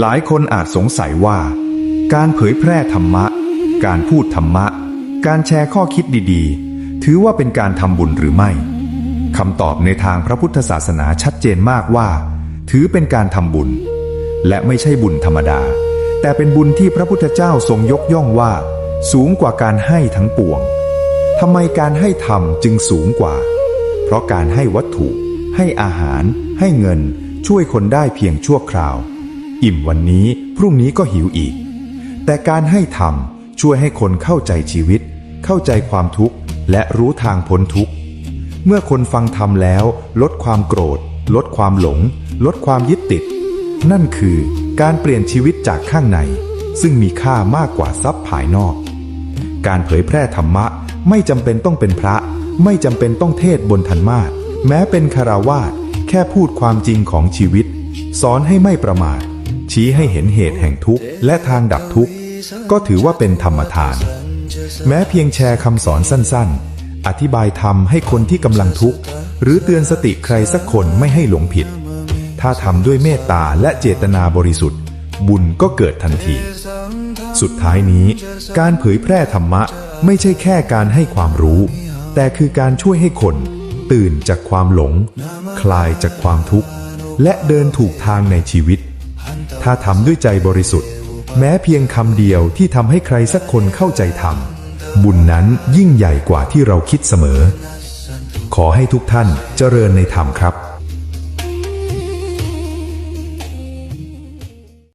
หลายคนอาจสงสัยว่า การเผยแพร่ธรรมะ การพูดธรรมะ การแชร์ข้อคิดดีๆ ถือว่าเป็นการทำบุญหรือไม่คำตอบในทางพระพุทธศาสนาชัดเจนมากว่า ถือเป็นการทำบุญ และไม่ใช่บุญธรรมดา แต่เป็นบุญที่พระพุทธเจ้าทรงยกย่องว่า สูงกว่าการให้ทั้งปวงทำไมการให้ธรรมจึงสูงกว่า เพราะการให้วัตถุ ให้อาหาร ให้เงิน ช่วยคนได้เพียงชั่วคราว อิ่มวันนี้พรุ่งนี้ก็หิวอีก แต่การให้ธรรมช่วยให้คนเข้าใจชีวิต เข้าใจความทุกข์ และรู้ทางพ้นทุกข์ เมื่อคนฟังธรรมแล้ว ลดความโกรธ ลดความหลง ลดความยึดติด นั่นคือการเปลี่ยนชีวิตจากข้างใน ซึ่งมีค่ามากกว่าทรัพย์ภายนอก การเผยแพร่ธรรมะไม่จำเป็นต้องเป็นพระ ไม่จำเป็นต้องเทศบนธันมาศแม้เป็นคาราวาสแค่พูดความจริงของชีวิต สอนให้ไม่ประมาท ชี้ให้เห็นเหตุแห่งทุกข์และทางดับทุกข์ ก็ถือว่าเป็นธรรมทาน แม้เพียงแชร์คำสอนสั้นๆ อธิบายธรรมให้คนที่กำลังทุกข์ หรือเตือนสติใครสักคนไม่ให้หลงผิด ถ้าทำด้วยเมตตาและเจตนาบริสุทธิ์ บุญก็เกิดทันที สุดท้ายนี้ การเผยแพร่ธรรมะไม่ใช่แค่การให้ความรู้ แต่คือการช่วยให้คนตื่นจากความหลง คลายจากความทุกข์ และเดินถูกทางในชีวิต ถ้าทำด้วยใจบริสุทธิ์ แม้เพียงคำเดียวที่ทำให้ใครสักคนเข้าใจธรรม บุญนั้นยิ่งใหญ่กว่าที่เราคิดเสมอ ขอให้ทุกท่านเจริญในธรรมครับ